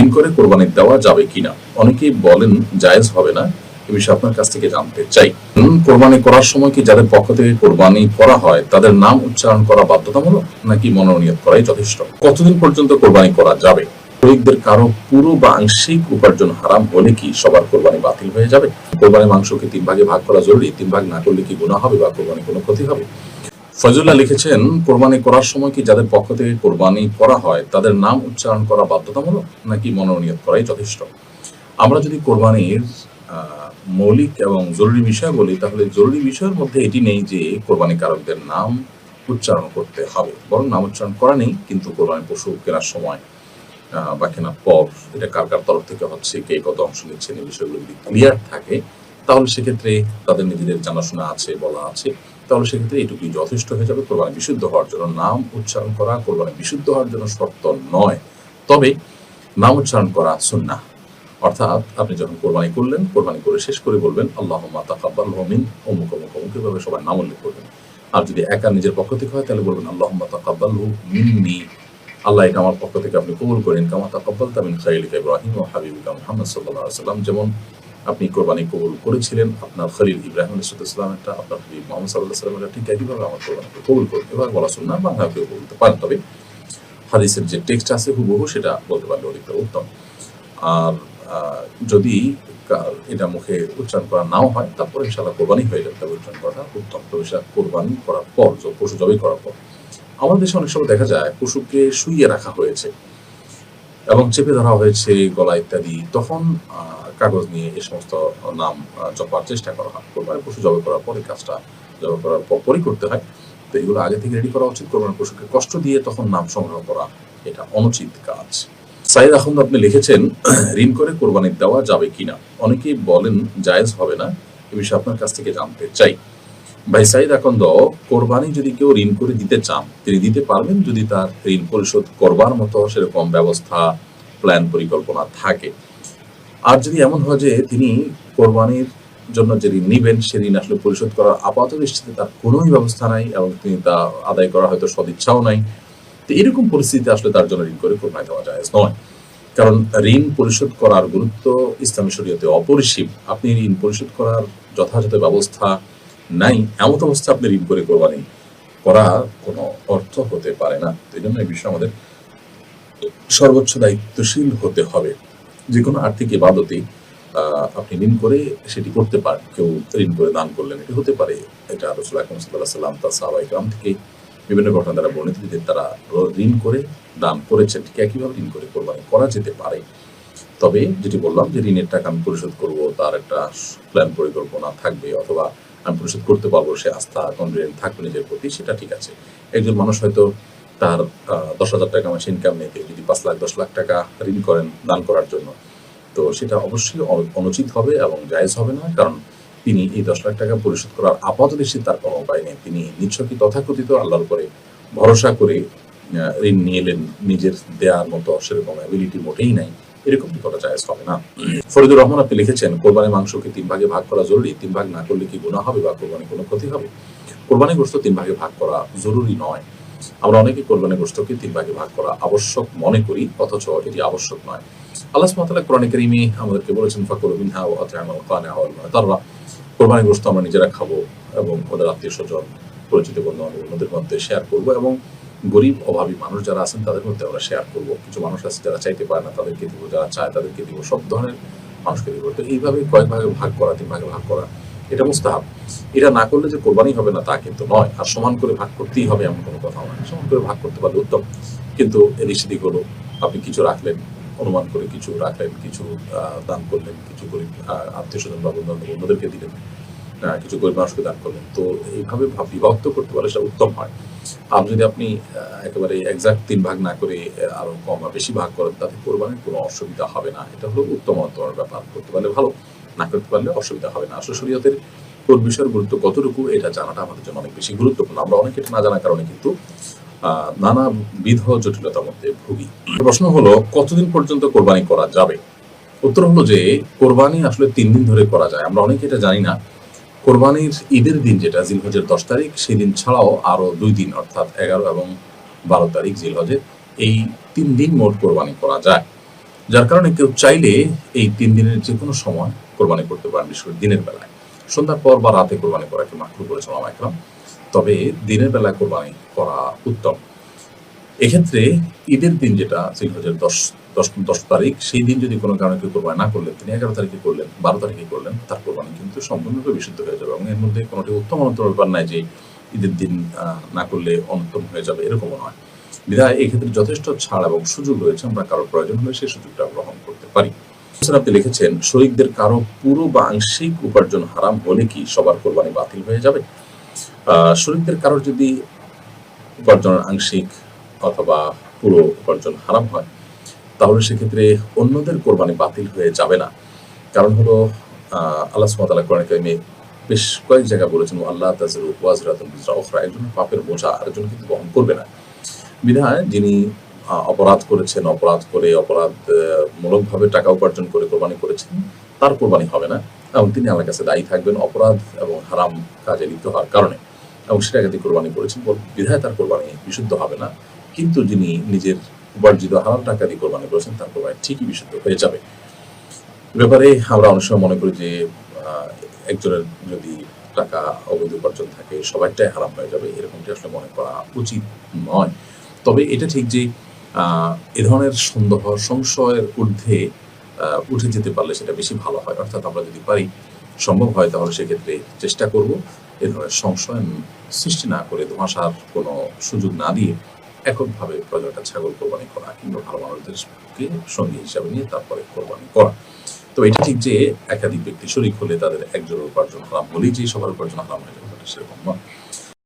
ঋণ করে কোরবানি দেওয়া যাবে কিনা? অনেকেই বলেন জায়েজ হবে না। আপনার কাছ থেকে জানতে চাই। কোরবানি করার সময় কি যাদের পক্ষ থেকে কোরবানি করা হয়, তাদের নাম উচ্চারণ করা বাধ্যতামূলক, নাকি মনোনিয়ত করাই যথেষ্ট? কতদিন পর্যন্ত কোরবানি করা যাবে? শরিকদের কারও পুরো বা আংশিক উপার্জন হারাম হলে কি সবার কোরবানি বাতিল হয়ে যাবে? কোরবানি মাংসকে তিন ভাগে ভাগ করা জরুরি, তিন ভাগ না করলে কি গুণা হবে বা কোরবানি কোনো ক্ষতি হবে? ফজুল্লাহ লিখেছেন, কোরবানি করার সময় কি যাদের পক্ষ থেকে কোরবানি করা হয়, তাদের নাম উচ্চারণ করা বাধ্যতামূলক, নাকি মনোনিয়ত করাই যথেষ্ট? আমরা যদি কোরবানির মৌলিক এবং জরুরি বিষয় বলি, তাহলে জরুরি বিষয়ের মধ্যে এটি নেই যে কোরবানি কারকদের নাম উচ্চারণ করতে হবে, বরং নাম উচ্চারণ করা নেই, কিন্তু কোরবানি পশু কেনার সময় বা কেনার পর এটা কার কার তরফ থেকে হচ্ছে, কে কত অংশ নিচ্ছেন এই বিষয়গুলো যদি ক্লিয়ার থাকে, তাহলে সেক্ষেত্রে তাদের নিজেদের জানাশোনা আছে, বলা আছে। সেক্ষেত্রে এটুকুই যথেষ্ট হয়ে যাবে। কোরবানি বিশুদ্ধ হওয়ার জন্য নাম উচ্চারণ করা, কোরবানি বিশুদ্ধ হওয়ার জন্য শর্ত নয়। তবে নাম উচ্চারণ করা সুন্নাহ। অর্থাৎ আপনি যখন কোরবানি করলেন, কোরবানি করে শেষ করে বলবেন আল্লাহ তাকাব্বাল মিন অমুক অমুক অমুক এভাবে সবাই নাম উল্লেখ করবেন। আর যদি একা নিজের পক্ষ থেকে হয়, তাহলে বলবেন আল্লাহ তাকাব্বাল মিন্নি আল্লাহ এটা আমার পক্ষ থেকে আপনি কবুল করেন। কামা তাকাব্বাল তামিন খাইলিকা ইব্রাহিম ও হাবিবিকা মুহাম্মদ আলাইহি সাল্লাম যেমন আপনি কোরবানি কবুল করেছিলেন আপনার খলিল ইব্রাহিম আলাইহিসসালামটা আপনার হাবিব মুহাম্মদ আলাইহি সাল্লামের ঠিক একইভাবে আমার কোরবানি কবুল করুন এবার বলা শুননা বাংলা কেউ বলতে পারেন তবে হাদিসের যে টেক্সট আছে হুবহু সেটা বলতে পারলে অধিকটা উত্তম। আর যদি এটা মুখে উচ্চারণ করা নাও হয় তারপরে ইনশাল্লাহ কোরবানি হয়ে যাবে তবে উচ্চারণ করাটা উত্তম। তবে সেটা কোরবানি করার পর পশু জবাই করার পর। আমাদের দেশে অনেক সময় দেখা যায় পশুকে শুইয়ে রাখা হয়েছে এবং চেপে ধরা হয়েছে গলা ইত্যাদি। তখন আহ, কাগজ নিয়ে এই সমস্ত নাম জপার চেষ্টা করা হয়। কোরবানি পশু জবাই করার পরে কাজটা জবাই করার পর পরই করতে হয়। তো এগুলো আগে থেকে রেডি করা উচিত। কোরবানি পশুকে কষ্ট দিয়ে তখন নাম সংগ্রহ করা এটা অনুচিত কাজ। সাইদ আহমদ, আপনি লিখেছেন, ঋণ করে কোরবানি দেওয়া যাবে কিনা অনেকেই বলেন, জায়েজ হবে না। এ বিষয়ে আপনার কাছ থেকে জানতে চাই। ভাই সাইদ আকন্দ, কোরবানি যদি কেউ ঋণ করে দিতে চান, তিনি দিতে পারবেন যদি তার ঋণ পরিশোধ করবার মতো সেরকম ব্যবস্থা প্ল্যান পরিকল্পনা থাকে? আর যদি এমন হয় যে তিনি কোরবানির জন্য যে ঋণ নিবেন, সে ঋণ আসলে পরিশোধ করার আপাত দৃষ্টিতে তার কোনোই ব্যবস্থা নাই এবং তিনি তা আদায় করা হয়তো সদিচ্ছাও নাই। তো এরকম পরিস্থিতিতে আসলে তার জন্য ঋণ করে কোরবানি দেওয়া যায় নয়। কারণ ঋণ পরিশোধ করার গুরুত্ব ইসলামী শরীয়তে অপরিসীম। আপনি ঋণ পরিশোধ করার যথাযথ ব্যবস্থা নাই, এমন অবস্থা আপনি ঋণ করে কোরবানি করা কোনো অর্থ হতে পারে না। এই জন্য এই বিষয়ে আমাদের সর্বোচ্চ দায়িত্বশীল হতে হবে। যে কোনো আর্থিক ইবাদতে আপনি ঋণ করে সেটি করতে পারেন। কেউ ঋণ করে দান করলেন, এটি হতে পারে। এটা রসুল আকরম সাল্লাহ সাল্লাম তার সাহাবাই গ্রাম থেকে বিভিন্ন ঘটনা দ্বারা বর্ণিত যে তারা ঋণ করে দান করেছেন, ঠিক একইভাবে ঋণ করে কোরবানি করা যেতে পারে। তবে যেটি বললাম যে ঋণের টাকা আমি পরিশোধ করব, তার একটা প্ল্যান পরিকল্পনা থাকবে অথবা আমি পরিশোধ করতে পারব, সে আস্থা, কনফিডেন্ট থাকবে নিজের প্রতি, সেটা ঠিক আছে। একজন মানুষ হয়তো তার দশ হাজার টাকা মাসে ইনকাম নেই যদি পাঁচ লাখ, দশ লাখ টাকা ঋণ করেন দান করার জন্য। তো সেটা অবশ্যই অনুচিত হবে এবং জায়েজ হবে না, কারণ তিনি এই দশ লাখ টাকা পরিশোধ করার আপাত দৃষ্টি তার কোনো উপায় নেই। তিনি নিচ্ছকই তথাকথিত আল্লাহর উপরে ভরসা করে ঋণ নিয়ে এলেন নিজের দেওয়ার মতো সেরকম অ্যাবিলিটি মোটেই নাই, এরকম কি করা জায়েজ হবে না। ফরিদুর রহমান আপনি লিখেছেন, কোরবানি মাংসকে তিন ভাগে ভাগ করা জরুরি, তিন ভাগ না করলে কি গুণা হবে বা কোরবানি কোনো ক্ষতি হবে? কোরবানি গোস্ত তিন ভাগে ভাগ করা জরুরি নয়। আমরা অনেকে কোরবানি গোস্তকে তিন ভাগে ভাগ করা আবশ্যক মনে করি, অথচ এটি আবশ্যক নয়। আল্লাহ সুবহানাহু কোরআন কারীমে আমাদেরকে বলেছেন, ফাকুলু মিনহা কানিআ ওয়াল মুতাররা কোরবানি গোস্ত আমরা নিজেরা খাব এবং ওদের আত্মীয় স্বজন পরিচিত বন্ধু বান্ধবদের মধ্যে শেয়ার করব এবং গরিব, অভাবী মানুষ যারা আছেন, তাদের মধ্যে আমরা শেয়ার করব। কিছু মানুষ আছে যারা চাইতে পারে না, তাদেরকে দিব, যারা চায় তাদেরকে দিব, সব ধরনের মানুষকে দিব। তো এইভাবে কয়েক ভাগে ভাগ করা, তিন ভাগে ভাগ করা এটা মুস্তাহাব এটা না করলে যে কোরবানি হবে না, তা কিন্তু নয়। আর সমান করে ভাগ করতেই হবে এমন কোনো কথা নয় সমান করে ভাগ করতে পারলে উত্তম। কিন্তু এদিক সেদিক হলো, আপনি কিছু রাখলেন, অনুমান করে কিছু রাখলেন, কিছু দান করলেন, কিছু গরিব আত্মীয় স্বজন বা বন্ধু অন্যদেরকে দিলেন কিছু গরিব মানুষকে দান করলেন। তো এইভাবে ভাব- বিভক্ত করতে পারলে সেটা উত্তম হয়। আর যদি আপনি একেবারে একজাক্ট তিন ভাগ না করে আরও কম বা বেশি ভাগ করেন, তাতে কোরবানির কোনো অসুবিধা হবে না। এটা হলো উত্তমতর ব্যাপার। করতে পারলে ভালো। না করতে পারলে অসুবিধা হবে না। আসলে শরীয়তের কোন বিষয়ের গুরুত্ব কতটুকু এটা জানাটা আমাদের জন্য অনেক বেশি গুরুত্বপূর্ণ। আমরা অনেকে না জানার কারণে কিন্তু আহ, নানাবিধ জটিলতার মধ্যে ভুগি। প্রশ্ন হলো কতদিন পর্যন্ত কোরবানি করা যাবে? উত্তর হলো যে কোরবানি আসলে তিন দিন ধরে করা যায়। আমরা অনেকে এটা জানি না। কোরবানির ঈদের দিন যেটা জিলহজের দশ তারিখ সেই দিন ছাড়াও আরও দুই দিন অর্থাৎ এগারো এবং বারো তারিখ জিলহজের এই তিন দিন মোট কোরবানি করা যায়। যার কারণে কেউ চাইলে এই তিন দিনের যে কোনো সময় কোরবানি করতে পারেন, বিশেষ করে দিনের বেলায়। সন্ধ্যার পর বা রাতে কোরবানি করাকে মাকরু করেছে মামা একরাম। তবে দিনের বেলায় কোরবানি করা উত্তম। এক্ষেত্রে ঈদের দিন যেটা জিলহজের দশ দশ দশ তারিখ, সেই দিন যদি কোনো কারণে কেউ কোরবানি না করলেন, তিনি এগারো তারিখে করলেন, বারো তারিখে করলেন, তার কোরবানি কিন্তু সম্পূর্ণরূপে বিশুদ্ধ হয়ে যাবে এবং এর মধ্যে কোনোটি উত্তম অনন্তর ব্যাপার নাই যে ঈদের দিন না করলে অনুত্তম হয়ে যাবে, এরকমও নয়। বিধায় এক্ষেত্রে যথেষ্ট ছাড় এবং সুযোগ রয়েছে। আমরা কারও প্রয়োজন হলে সেই সুযোগটা গ্রহণ করতে পারি। আপনি লিখেছেন, শরিকদের কারও পুরো বা আংশিক উপার্জন হারাম হলে কি সবার কোরবানি বাতিল হয়ে যাবে? শরিকদের কারোর যদি উপার্জনের আংশিক অথবা পুরো উপার্জন হারাম হয়, তাহলে সেক্ষেত্রে অন্যদের কোরবানি বাতিল হয়ে যাবে না। কারণ হলো আল্লাহ সুমতাল্লাহ কোরআন কারিমে বেশ কয়েক জায়গায় বলেছেন আল্লাহ তাজরু ওয়াজরাতুন বিজরা একজন পাপের বোঝা আরেকজন কিন্তু বহন করবে না। বিধায় যিনি অপরাধ করেছেন, অপরাধ করে, অপরাধ মূলকভাবে টাকা উপার্জন করে কোরবানি করেছেন, তার কোরবানি হবে না। এবং তিনি আমার কাছে দায়ী থাকবেন অপরাধ এবং হারাম কাজে লিপ্ত হওয়ার কারণে। এবং সেটাকে তিনি কোরবানি করেছেন বিধায় তার কোরবানি বিশুদ্ধ হবে না। কিন্তু যিনি নিজের উপার্জিত হারাম টাকা দিয়ে কোরবানি করেছেন, তার কোরবানি ঠিকই বিশুদ্ধ হয়ে যাবে। ব্যাপারে আমরা অনেক সময় মনে করি যে একজনের যদি টাকা অবৈধ উপার্জন থাকে, সবাইটাই হারাম হয়ে যাবে, এরকমটি আসলে মনে করা উচিত নয়। তবে এটা ঠিক যে এ ধরনের সন্দেহ, সংশয়ের ঊর্ধ্বে উঠে যেতে পারলে সেটা বেশি ভালো হয়। অর্থাৎ আমরা যদি পারি, সম্ভব হয়, তাহলে সেক্ষেত্রে চেষ্টা করব এ ধরনের সংশয় সৃষ্টি না করে, ধোঁয়াশার কোনো সুযোগ না দিয়ে এককভাবে প্রজাটা ছাগল কোরবানি করা কিংবা ভালো মানুষদেরকে সঙ্গী হিসাবে নিয়ে তারপরে কোরবানি করা। তো এটা ঠিক যে, একাধিক ব্যক্তি শরিক হলে তাদের একজনের উপার্জন হারাম বলেই যে সবার উপার্জন হারাম হয়ে যাবে সেরকম নয়।